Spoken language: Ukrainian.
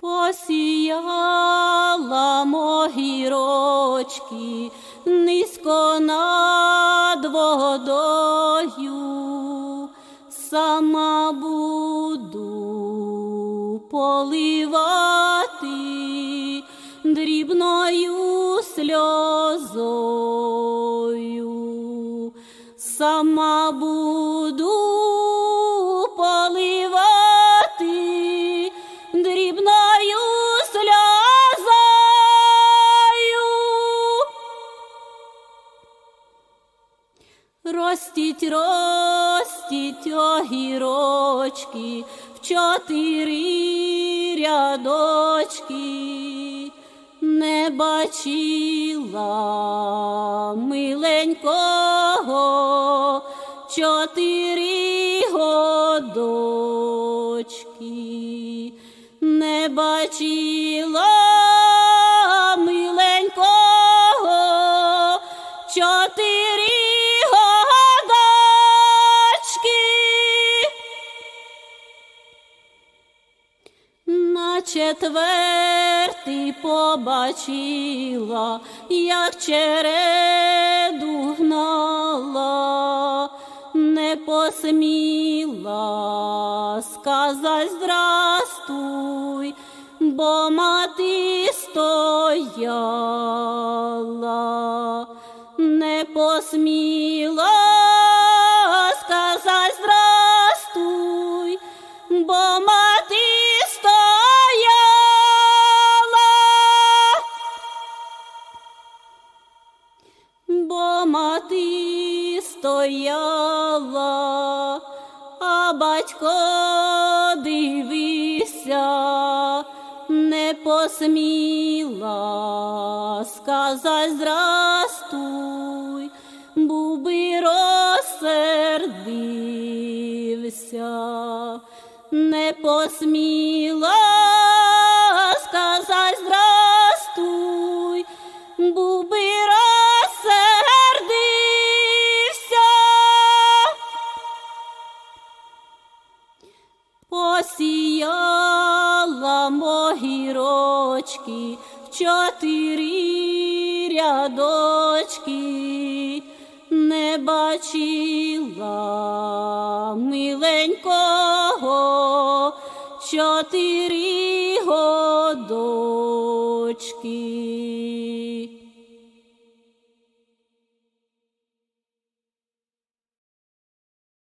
Посіяла могірочки низько над водою, сама буду поливати дрібною сльозою, сама буду Ростіть, ростіть огірочки в чотири рядочки, не бачила миленького чотири годочки, не бачила миленького чотири На побачила, як череду гнала, не посміла сказать здрастуй, бо мати стояла, не посміла Бо мати стояла, а батько дивився, не посміла сказать здрастуй, був би розсердився, не посміла Посіяла могірочки в чотири рядочки, не бачила миленького чотири годочки.